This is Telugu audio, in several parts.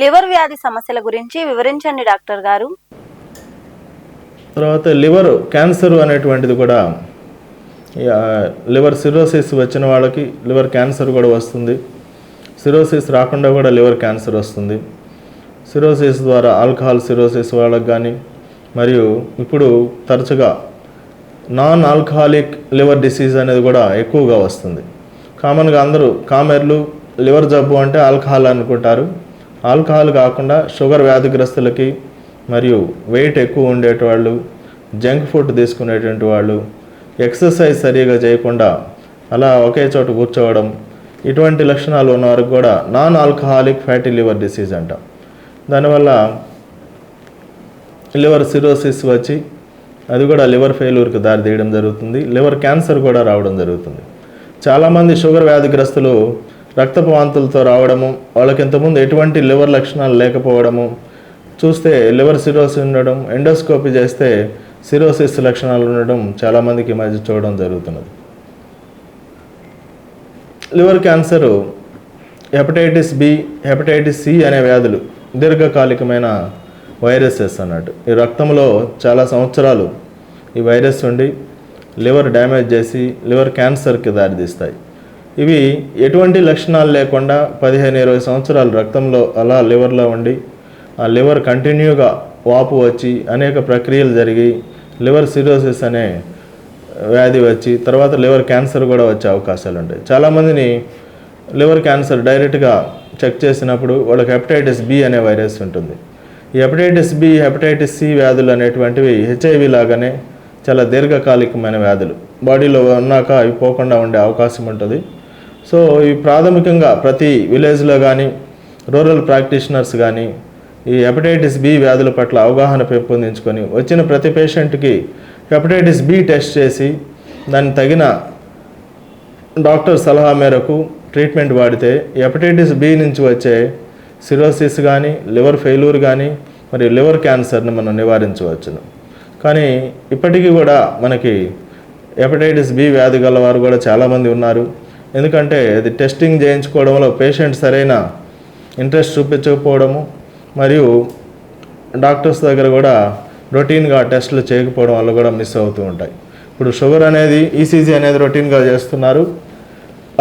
లివర్ వ్యాధి సమస్యల గురించి వివరించండి డాక్టర్ గారు. తర్వాత లివర్ క్యాన్సర్ అనేటువంటిది కూడా లివర్ సిరోసిస్ వచ్చిన వాళ్ళకి లివర్ క్యాన్సర్ కూడా వస్తుంది. సిరోసిస్ రాకుండా కూడా లివర్ క్యాన్సర్ వస్తుంది. సిరోసిస్ ద్వారా ఆల్కహాల్ సిరోసిస్ వాళ్ళకి కానీ మరియు ఇప్పుడు తరచుగా నాన్ ఆల్కహాలిక్ లివర్ డిసీజ్ అనేది కూడా ఎక్కువగా వస్తుంది. కామన్గా అందరూ కామెర్లు లివర్ జబ్బు అంటే ఆల్కహాల్ అనుకుంటారు. ఆల్కహాల్ కాకుండా షుగర్ వ్యాధిగ్రస్తులకి మరియు వెయిట్ ఎక్కువ ఉండేటవాళ్ళు జంక్ ఫుడ్ తీసుకునేటువంటి వాళ్ళు ఎక్సర్సైజ్ సరిగా చేయకుండా అలా ఒకే చోట కూర్చోవడం ఇటువంటి లక్షణాలు ఉన్న వారికి కూడా non alcoholic fatty liver disease అంట. దానివల్ల లివర్ సిరోసిస్ వచ్చి అది కూడా లివర్ ఫెయిల్యూర్కి దారి తీయడం జరుగుతుంది లివర్ క్యాన్సర్ కూడా రావడం జరుగుతుంది. చాలామంది షుగర్ వ్యాధిగ్రస్తులు రక్తపు వాంతులతో రావడము వాళ్ళకి ఇంతకుముందు ఎటువంటి లివర్ లక్షణాలు లేకపోవడము చూస్తే లివర్ సిరోసిస్ ఉండడం ఎండోస్కోపీ చేస్తే సిరోసిస్ లక్షణాలు ఉండడం చాలామందికి మధ్య చూడడం జరుగుతున్నది. Liver cancer hepatitis B hepatitis C అనే వ్యాధులు దీర్ఘకాలికమైన వైరసెస్ అన్నట్టు. ఈ రక్తంలో చాలా సంవత్సరాలు ఈ వైరస్ ఉండి లివర్ డ్యామేజ్ చేసి లివర్ క్యాన్సర్కి దారితీస్తాయి. ఇవి ఎటువంటి లక్షణాలు లేకుండా పదిహేను ఇరవై సంవత్సరాలు రక్తంలో అలా లివర్లో ఉండి ఆ లివర్ కంటిన్యూగా వాపు వచ్చి అనేక ప్రక్రియలు జరిగి లివర్ సిరోసిస్ అనే వ్యాధి వచ్చి తర్వాత లివర్ క్యాన్సర్ కూడా వచ్చే అవకాశాలు ఉంటాయి. చాలామందిని లివర్ క్యాన్సర్ డైరెక్ట్గా చెక్ చేసినప్పుడు వాళ్ళకి హెపటైటిస్ బి అనే వైరస్ ఉంటుంది. ఈ హెపటైటిస్ బి హెపటైటిస్ సి వ్యాధులు అనేటువంటివి హెచ్ఐవి లాగానే చాలా దీర్ఘకాలికమైన వ్యాధులు. బాడీలో ఉన్నాక అవి పోకుండా ఉండే అవకాశం ఉంటుంది. సో ఈ ప్రాథమికంగా ప్రతి విలేజ్లో కానీ రూరల్ ప్రాక్టీషనర్స్ కానీ ఈ హెపటైటిస్ బి వ్యాధుల పట్ల అవగాహన పెంపొందించుకొని వచ్చిన ప్రతి పేషెంట్కి హెపటైటిస్ బి టెస్ట్ చేసి దాన్ని తగిన డాక్టర్ సలహా మేరకు ట్రీట్మెంట్ వాడితే హెపటైటిస్ బి నుంచి వచ్చే సిరోసిస్ కానీ లివర్ ఫెయిల్యూర్ కానీ మరియు లివర్ క్యాన్సర్ని మనం నివారించవచ్చును. కానీ ఇప్పటికీ కూడా మనకి హెపటైటిస్ బి వ్యాధి గల వారు కూడా చాలామంది ఉన్నారు. ఎందుకంటే అది టెస్టింగ్ చేయించుకోవడంలో పేషెంట్ సరైన ఇంట్రెస్ట్ చూపించకపోవడము మరియు డాక్టర్స్ దగ్గర కూడా రొటీన్గా టెస్టులు చేయకపోవడం వల్ల కూడా మిస్ అవుతూ ఉంటాయి. ఇప్పుడు షుగర్ అనేది ఈసీజీ అనేది రొటీన్గా చేస్తున్నారు.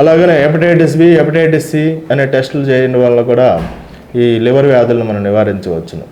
అలాగనే హెపటైటిస్ బి హెపటైటిస్ సి అనే టెస్టులు చేయడం వల్ల కూడా ఈ లివర్ వ్యాధులను మనం నివారించవచ్చును.